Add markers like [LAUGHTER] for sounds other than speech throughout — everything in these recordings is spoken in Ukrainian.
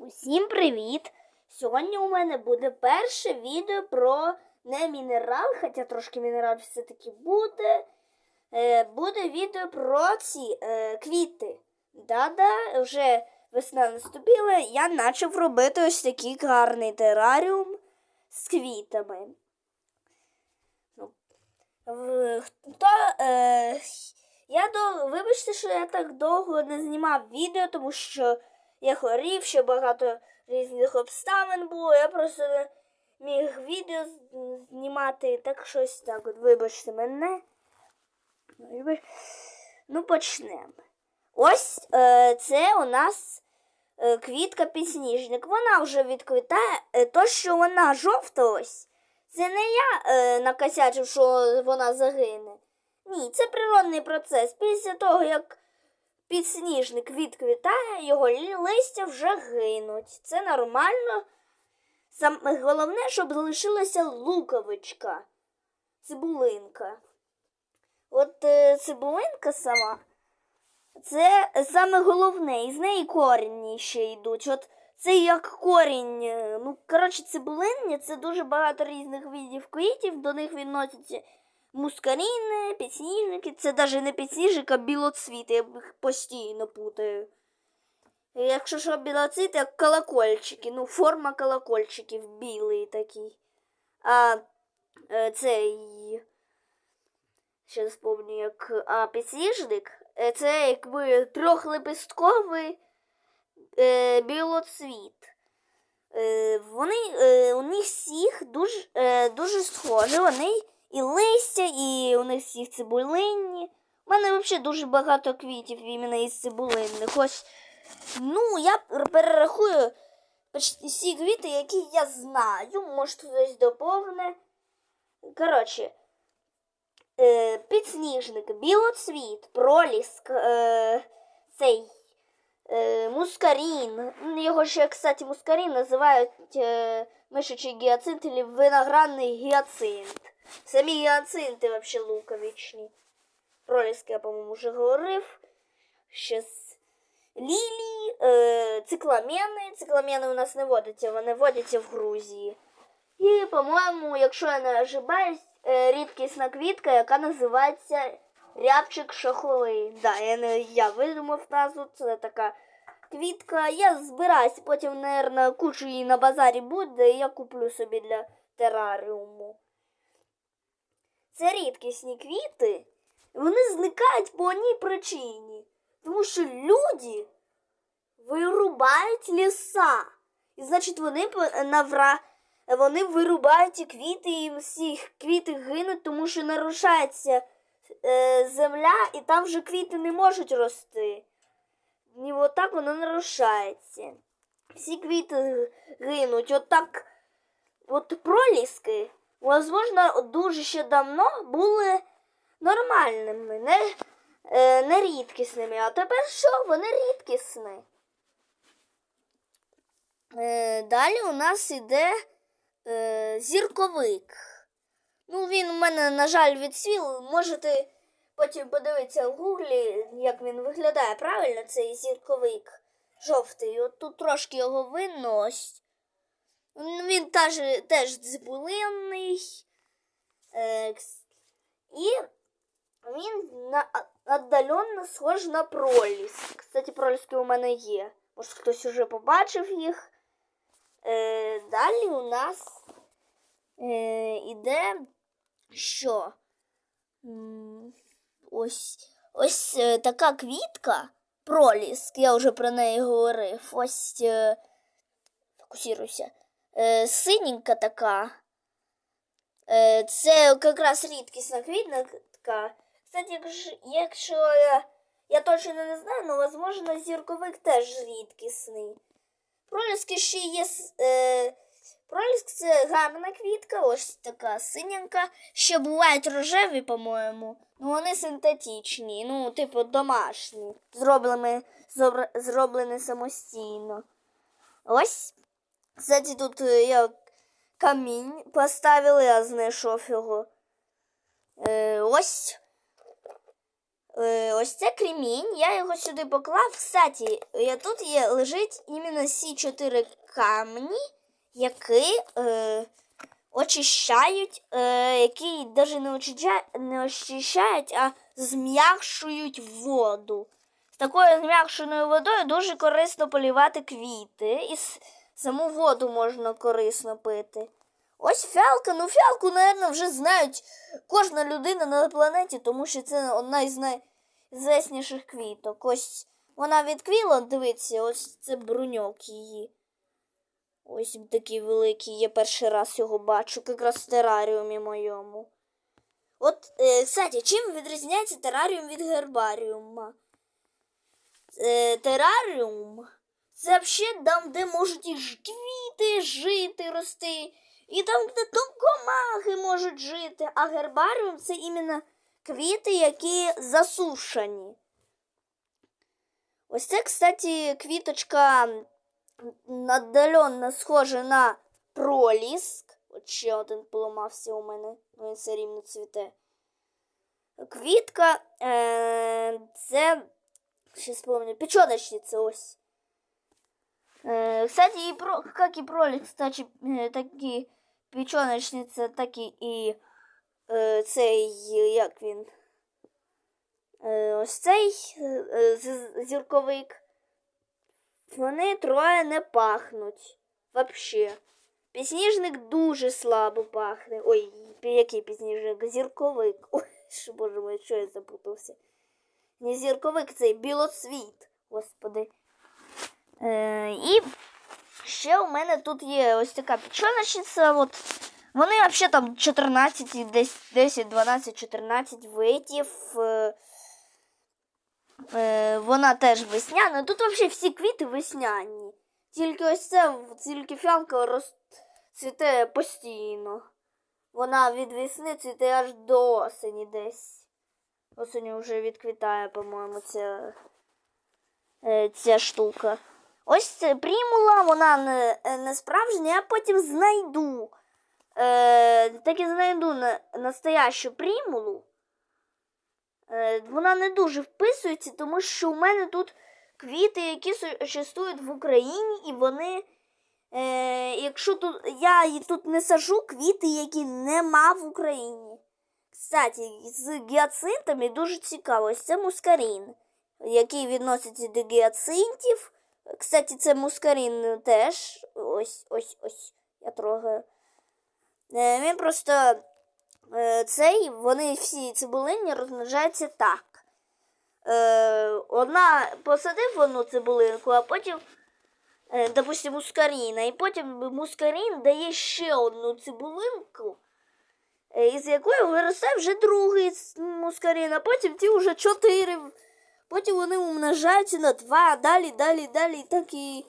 Усім привіт! Сьогодні у мене буде перше відео про не мінерал, хоча трошки мінерал все-таки буде. Е, буде відео про ці е, квіти. Да-да, вже весна наступила, я почав робити ось такий гарний тераріум з квітами. Ну, хто, е, я до... Вибачте, що я так довго не знімав відео, тому що я хворів, ще багато різних обставин було. Я просто не міг відео знімати, так щось так от, вибачте мене. Ну, почнемо. Ось е, це у нас е, квітка підсніжник. Вона вже відквітає. Е, то, що вона жовта ось, це не я е, накосячив, що вона загине. Ні, це природний процес. Після того, як підсніжник відквітає, його листя вже гинуть. Це нормально. Саме головне, щоб залишилася луковичка, цибулинка. От е, цибулинка сама, це саме головне, і з неї корінні ще йдуть. От це як корінь. е, Ну, коротше, цибулиння це дуже багато різних видів квітів, до них відносяться мускаріни, підсніжники. Це навіть не підсніжник, а білоцвіт, я їх постійно путаю. Якщо що білоцвіт, як колокольчики, ну, форма колокольчиків білий такий. А е, цей. Ще спомню, як а підсніжник, е, це якби трьохлепестковий е, білоцвіт. Е, вони е, у них всіх дуже, е, дуже схожі. Вони і листя, і у них всіх цибулинні. У мене взагалі дуже багато квітів іменно із цибулинних. Ось, ну, я перерахую почти всі квіти, які я знаю. Може, хтось доповне. Коротше, е, підсніжник, білоцвіт, проліск, е, цей мускарін. Його ще, кстати, мускарін називають е, мишачий гіацинт або виноградний гіацинт. Самі гіацинти взагалі луковичні. Проліски я, по-моєму, вже говорив. Ще з лілії, е, цикламени. Цикламени у нас не водяться, вони водяться в Грузії. І, по-моєму, якщо я не ошибаюсь, е, рідкісна квітка, яка називається рябчик шаховий. Да, я, не, я видумав назву, це така квітка. Я збираюсь, потім, мабуть, кучу її на базарі буде, і я куплю собі для тераріуму. Це рідкісні квіти, вони зникають по одній причині. Тому що люди вирубають ліса. І значить вони навра... вони вирубають ці квіти, і всі квіти гинуть, тому що нарушається е, земля, і там вже квіти не можуть рости. І отак воно нарушається. Всі квіти гинуть. Отак, от проліски, можливо, дуже ще давно були нормальними, не, е, не рідкісними. А тепер що? Вони рідкісні. Е, далі у нас іде е, зірковик. Ну, він у мене, на жаль, відсвів. Можете потім подивитися в гуглі, як він виглядає правильно, цей зірковик жовтий. От тут трошки його видно Він теж, теж цибулинний. Е, і він на, схож на проліск. Кстати, проліски у мене є. Може, хтось уже побачив їх. Е, далі у нас е, іде що? Ось, ось е, така квітка, проліск, я вже про неї говорив. Ось е, фокусируйся. Е, синенька така. Це якраз рідкісна квітка. Кстати, якщо, якщо я, я точно не знаю, але можливо зірковик теж рідкісний. Проліски ще є. Е, проліск це гарна квітка, ось така синянка. Ще бувають рожеві, по-моєму. Ну вони синтетичні, ну, типу, домашні. Зроблені, зроблені самостійно. Ось. Кстати, тут е, я камінь поставили, я знайшов його. Е, ось. Е, ось це кремінь, я його сюди поклав. Кстати, е, тут є, лежить іменно ці чотири камні, які е, очищають, е, які навіть не очищають, не очищають, а зм'якшують воду. З такою зм'якшеною водою дуже корисно полівати квіти, і саму воду можна корисно пити. Ось фіалка, ну фіалку, мабуть, вже знають кожна людина на планеті, тому що це одна із найзвісніших квіток. Ось вона відквіла, дивіться, ось це бруньок її. Ось він такий великий, я перший раз його бачу, якраз в тераріумі моєму. От, е, кстати, чим відрізняється тераріум від гербаріума? Е, тераріум це взагалі там, де можуть і квіти жити, рости, і там, де то комахи можуть жити. А гербаріум це іменно квіти, які засушені. Ось це, кстати, квіточка надаленно схожа на проліск. От ще один поламався у мене, ну він все рівно цвіте. Квітка е, це. Ще спомню, печоночниця ось. Е, кстати, і про, как і пролік, кстати, е, такі печоночниця, так і, і е, цей, як він. Е, ось цей е, е, зірковик. Вони троє не пахнуть. Вообще. Підсніжник дуже слабо пахне. Ой, який підсніжник? Зірковик. [LAUGHS] Ой, що боже мой, що я запутався. Не зірковик, цей білоцвіт. Господи. Е, і ще у мене тут є ось така печоночниця. От. Вони взагалі там 14, десь 10, 12, 14 видів. Е, е, вона теж весняна. Тут взагалі всі квіти весняні. Тільки ось це, тільки фіалка роз... цвіте постійно. Вона від весни цвіте аж до осені десь. Осені вже відквітає, по-моєму, ця, е, ця штука. Ось це примула, вона не, не справжня, я потім знайду. Е, так і знайду настоящу примулу. Е, вона не дуже вписується, тому що у мене тут квіти, які существують в Україні, і вони. Е, якщо тут я тут не сажу квіти, які нема в Україні. Кстати, з гіацинтами дуже цікаво. Це мускарін, який відноситься до гіацинтів. Кстати, це мускарін теж. Ось, ось, ось. Я трогаю. Е, він просто цей, вони всі цибулині розмножаються так. Е, одна посадив одну цибулинку, а потім, е, допустим, мускаріна, і потім мускарін дає ще одну цибулинку, е, із якої виростає вже другий мускарін, а потім ті вже чотири. Потім вони умножаються на два, далі, далі, далі, так і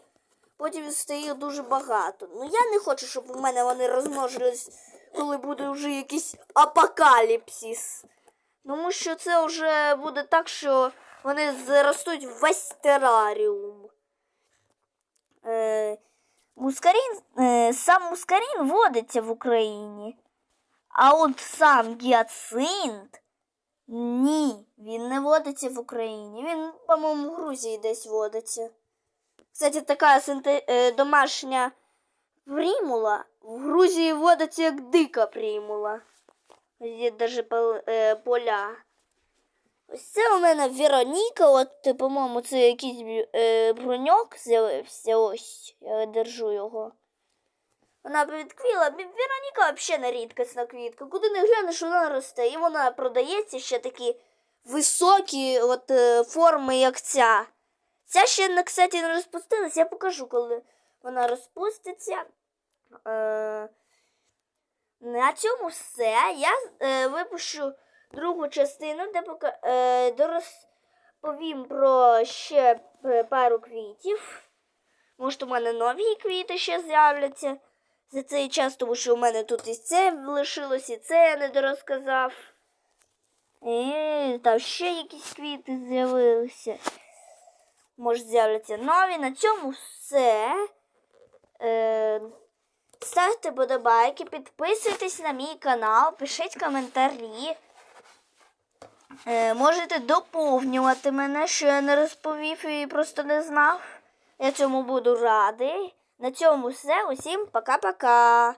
потім стає дуже багато. Ну я не хочу, щоб у мене вони розмножились, коли буде вже якийсь апокаліпсис. Тому що це вже буде так, що вони заростуть весь тераріум. Е, мускарін, е, сам мускарін водиться в Україні. А от сам гіацинт ні, він не водиться в Україні. Він, по-моєму, в Грузії десь водиться. Кстати, така синте- е, домашня примула в Грузії водиться як дика примула. Є навіть е, поля. Ось це у мене Вероніка, от, по-моєму, це якийсь е, бруньок з'явився. Ось, я держу його. Вона відквіла. Вероніка взагалі не рідкісна квітка. Куди не глянеш, вона росте. І вона продається ще такі високі от, е, форми, як ця. Ця ще, кстати, не розпустилась. Я покажу, коли вона розпуститься. Е, на цьому все. Я е, випущу другу частину, де пока, е, розповім про ще е, пару квітів. Може, у мене нові квіти ще з'являться за цей час, тому що у мене тут і це лишилось, і це я не дорозказав. І там ще якісь квіти з'явилися. Може, з'являться нові. На цьому все. Е, ставте подобайки, підписуйтесь на мій канал, пишіть коментарі. Е, можете доповнювати мене, що я не розповів і просто не знав. Я цьому буду радий. На цьому все. Усім пока-пока.